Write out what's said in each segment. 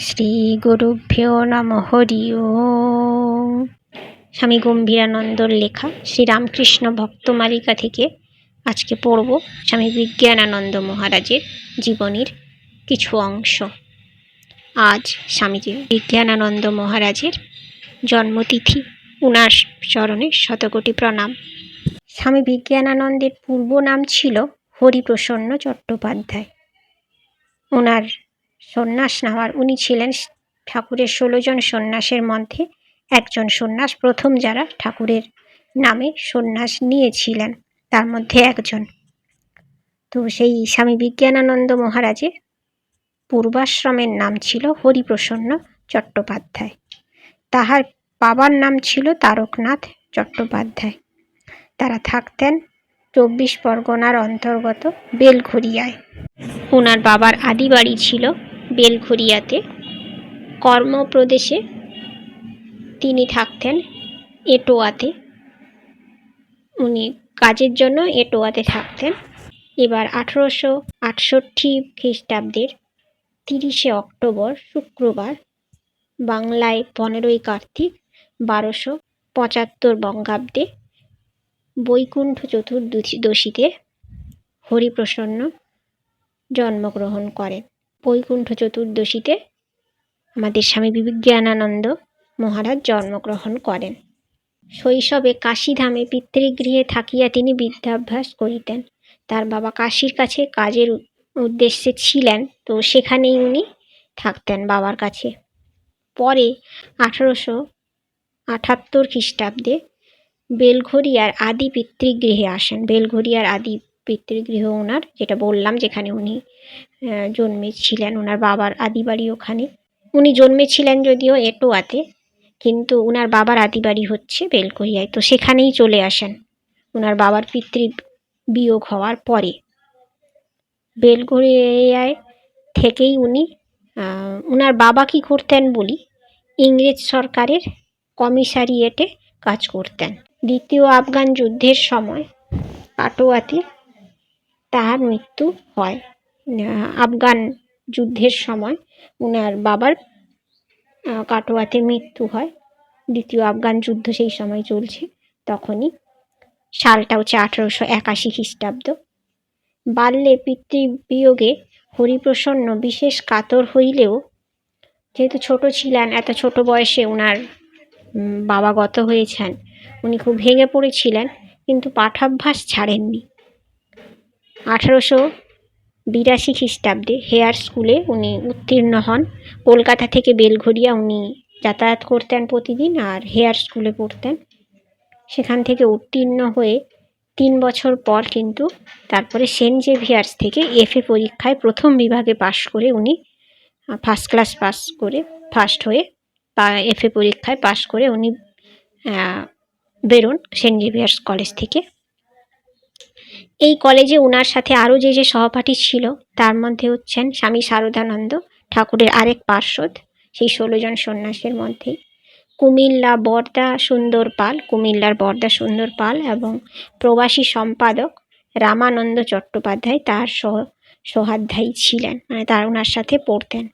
শ্রী গুরুভ্যো নম হরি ওম। স্বামী গম্ভীরানন্দর লেখা শ্রী শ্রীরামকৃষ্ণ ভক্তমালিকা থেকে আজকে পড়ব স্বামী বিজ্ঞানানন্দ মহারাজের জীবনীর কিছু অংশ। আজ স্বামীজি বিজ্ঞানানন্দ মহারাজের জন্মতিথি উনার চরণে শতকোটি প্রণাম। স্বামী বিজ্ঞানানন্দের পূর্ব নাম ছিল হরিপ্রসন্ন চট্টোপাধ্যায়। ওনার সন্ন্যাস নেওয়ার। উনি ছিলেন ঠাকুরের ষোলো জন সন্ন্যাসের মধ্যে একজন সন্ন্যাস, প্রথম যারা ঠাকুরের নামে সন্ন্যাস নিয়েছিলেন, তার মধ্যে একজন। তো সেই স্বামী বিজ্ঞানানন্দ মহারাজের পূর্বাশ্রমের নাম ছিল হরিপ্রসন্ন চট্টোপাধ্যায়। তাহার বাবার নাম ছিল তারকনাথ চট্টোপাধ্যায়। তারা থাকতেন চব্বিশ পরগনার অন্তর্গত বেলঘরিয়ায় ওনার বাবার আদি বাড়ি ছিল বেলঘরিয়াতে কর্মপ্রদেশে তিনি থাকতেন এটোয়াতে। উনি কাজের জন্য এটোয়াতে থাকতেন। এবার আঠেরোশো আটষট্টি খ্রিস্টাব্দের তিরিশে অক্টোবর শুক্রবার বাংলায় পনেরোই কার্তিক বারোশো পঁচাত্তর বঙ্গাব্দে বৈকুণ্ঠ চতুর্দশীতে হরিপ্রসন্ন জন্মগ্রহণ করেন। বৈকুণ্ঠ চতুর্দশীতে আমাদের স্বামী বিজ্ঞানানন্দ মহারাজ জন্মগ্রহণ করেন। শৈশবে কাশীধামে পিতৃগৃহে থাকিয়া তিনি বিদ্যাভ্যাস করিতেন। তার বাবা কাশীর কাছে কাজের উদ্দেশ্যে ছিলেন, তো সেখানেই উনি থাকতেন বাবার কাছে। পরে আঠারোশো আটাত্তর খ্রিস্টাব্দে বেলঘরিয়ার আদি পিতৃগৃহে আসেন। বেলঘরিয়ার আদি পিতৃগৃহ ওনার, যেটা বললাম, যেখানে উনি জন্মেছিলেন ওনার বাবার আদি বাড়ি ওখানে। উনি জন্মেছিলেন যদিও এটোয়াতে, কিন্তু ওনার বাবার আদি বাড়ি হচ্ছে বেলঘরিয়ায় তো সেখানেই চলে আসেন। ওনার বাবার পিতৃ বিয়োগ হওয়ার পরে। বেলঘরিয়ায় থেকেই উনি ওনার বাবা কি করতেন বলি, ইংরেজ সরকারের কমিশারিয়েটে কাজ করতেন। দ্বিতীয় আফগান যুদ্ধের সময়, পাটোয়াতে তার মৃত্যু হয়। আফগান যুদ্ধের সময় ওনার বাবার কাটোয়াতে মৃত্যু হয়। দ্বিতীয় আফগান যুদ্ধ সেই সময় চলছে। তখনই সালটা হচ্ছে আঠেরোশো একাশি খ্রিস্টাব্দ। বাল্যে পিতৃবিয়োগে হরিপ্রসন্ন বিশেষ কাতর হইলেও যেহেতু ছোট ছিলেন, এত ছোট বয়সে ওনার বাবা গত হয়েছেন। উনি খুব ভেঙে পড়েছিলেন, কিন্তু পাঠাভ্যাস ছাড়েননি। আঠারোশো বিরাশি খ্রিস্টাব্দে হেয়ার স্কুলে উনি উত্তীর্ণ হন। কলকাতা থেকে বেলঘরিয়া উনি যাতায়াত করতেন প্রতিদিন আর হেয়ার স্কুলে পড়তেন। সেখান থেকে উত্তীর্ণ হয়ে তিন বছর পর কিন্তু তারপরে সেন্ট জেভিয়ার্স থেকে এফএ পরীক্ষায় প্রথম বিভাগে পাশ করে উনি ফার্স্ট ক্লাস পাস করে ফার্স্ট হয়ে এফএ পরীক্ষায় পাশ করে উনি বেরোন সেন্ট জেভিয়ার্স কলেজ থেকে। এই কলেজে ওনার সাথে আরও যে যে সহপাঠী ছিল, তার মধ্যে হচ্ছেন স্বামী শারদানন্দ ঠাকুরের আরেক পার্শ্বদ, সেই ষোলো জন সন্ন্যাসের মধ্যে কুমিল্লা বরদা সুন্দর পাল, কুমিল্লার বরদা সুন্দর পাল এবং প্রবাসী সম্পাদক রামানন্দ চট্টোপাধ্যায় তার সহ সহাধ্যায়ী ছিলেন মানে তার ওনার সাথে পড়তেন।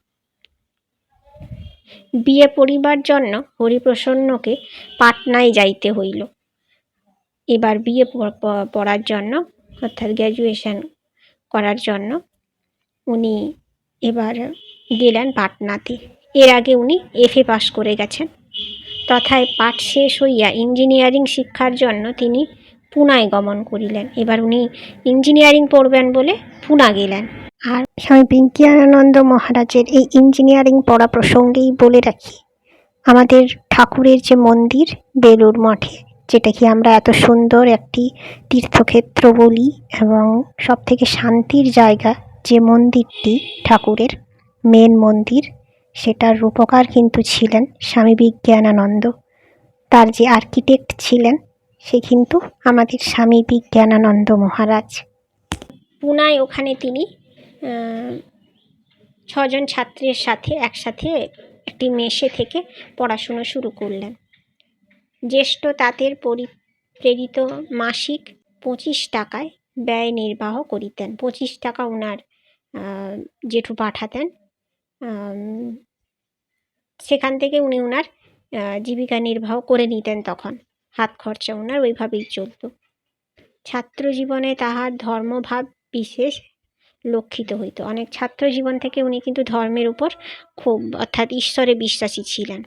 বিয়ে পড়িবার জন্য হরিপ্রসন্নকে পাটনায় যাইতে হইল। এবার বিয়ে পড়ার জন্য অর্থাৎ গ্র্যাজুয়েশন করার জন্য উনি এবার গেলেন পাটনাতে। এর আগে উনি এফ এ পাশ করে গেছেন। তথায় পাঠ শেষ হইয়া ইঞ্জিনিয়ারিং শিক্ষার জন্য তিনি পুনায় গমন করিলেন। এবার উনি ইঞ্জিনিয়ারিং পড়বেন বলে পুনা গেলেন। আর স্বামী বিজ্ঞানানন্দ মহারাজের এই ইঞ্জিনিয়ারিং পড়া প্রসঙ্গেই বলে রাখি, আমাদের ঠাকুরের যে মন্দির বেলুর মঠে যেটা কি আমরা এত সুন্দর একটি তীর্থক্ষেত্র বলি এবং সব থেকে শান্তির জায়গা যে মন্দিরটি ঠাকুরের মেন মন্দির, সেটার রূপকার কিন্তু ছিলেন স্বামী বিজ্ঞানানন্দ। তার যে আর্কিটেক্ট ছিলেন, সে কিন্তু আমাদের স্বামী বিজ্ঞানানন্দ মহারাজ। পুনায় ওখানে তিনি ছজন ছাত্রের সাথে একসাথে একটি মেশে থেকে পড়াশুনো শুরু করলেন। জ্যেষ্ঠ তাঁতের পরি প্রেরিত মাসিক পঁচিশ টাকায় ব্যয় নির্বাহ করিতেন। পঁচিশ টাকা ওনার জেঠু পাঠাতেন। সেখান থেকে উনি ওনার জীবিকা নির্বাহ করে নিতেন তখন। হাত খরচা ওনার ওইভাবেই চলতো। ছাত্র জীবনে তাহার ধর্মভাব বিশেষ লক্ষিত হইত। অনেক ছাত্র জীবন থেকে উনি কিন্তু ধর্মের উপর খুব, অর্থাৎ ঈশ্বরে বিশ্বাসী ছিলেন।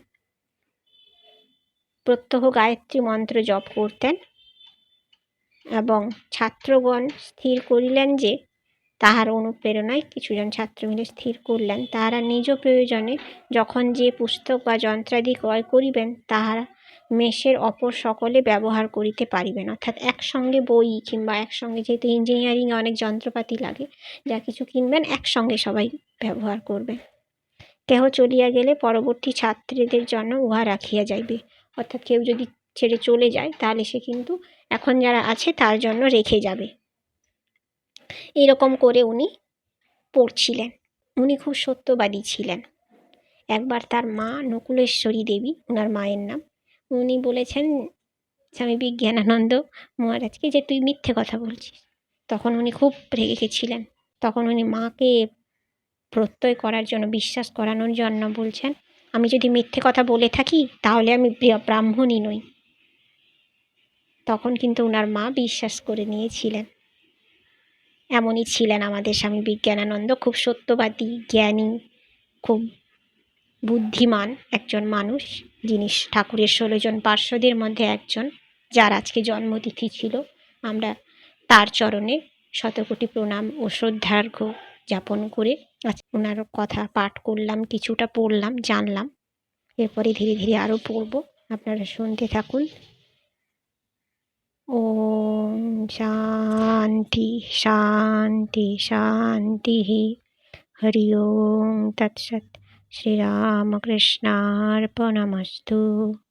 প্রত্যহ গায়ত্রী মন্ত্র জপ করতেন এবং ছাত্রগণ স্থির করিলেন যে তাহার অনুপ্রেরণায় কিছুজন ছাত্র মিলে স্থির করলেন। তাহারা নিজ প্রয়োজনে যখন যে পুস্তক বা যন্ত্রাদি ক্রয় করিবেন, তাহারা মেষের অপর সকলে ব্যবহার করিতে পারিবেন। অর্থাৎ একসঙ্গে বই কিংবা একসঙ্গে যেহেতু ইঞ্জিনিয়ারিংয়ে অনেক যন্ত্রপাতি লাগে, যা কিছু কিনবেন, একসঙ্গে সবাই ব্যবহার করবেন। কেহ চলিয়া গেলে পরবর্তী ছাত্রীদের জন্য উহা রাখিয়া যাইবে। অর্থাৎ কেউ যদি ছেড়ে চলে যায়, তাহলে সে কিন্তু এখন যারা আছে, তার জন্য রেখে যাবে। এরকম করে উনি পড়ছিলেন। উনি খুব সত্যবাদী ছিলেন। একবার তার মা নকুলেশ্বরী দেবী ওনার মায়ের নাম, উনি বলেছেন, স্বামী বিজ্ঞানানন্দ মহারাজকে যে তুই মিথ্যে কথা বলছিস। তখন উনি খুব রেগে গেছিলেন তখন উনি মাকে প্রত্যয় করার জন্য, বিশ্বাস করানোর জন্য বলছেন আমি যদি মিথ্যে কথা বলে থাকি, তাহলে আমি ব্রাহ্মণই নই। তখন কিন্তু ওনার মা বিশ্বাস করে নিয়েছিলেন। এমনই ছিলেন আমাদের স্বামী বিজ্ঞানানন্দ, খুব সত্যবাদী, জ্ঞানী, খুব বুদ্ধিমান একজন মানুষ, যিনি ঠাকুরের ষোলো জন পার্শ্বদের মধ্যে একজন, যার আজকে জন্মতিথি ছিল। আমরা তার চরণে শতকোটি প্রণাম ও শ্রদ্ধার্ঘ্য যাপন করে আজ ওনার কথা, পাঠ করলাম, কিছুটা পড়লাম, জানলাম। এরপরে ধীরে ধীরে আরও পড়ব। আপনারা শুনতে থাকুন। ওম শান্তি শান্তি শান্তি। হরি ওম। তৎসৎ। শ্রীরামকৃষ্ণার্পণমস্তু।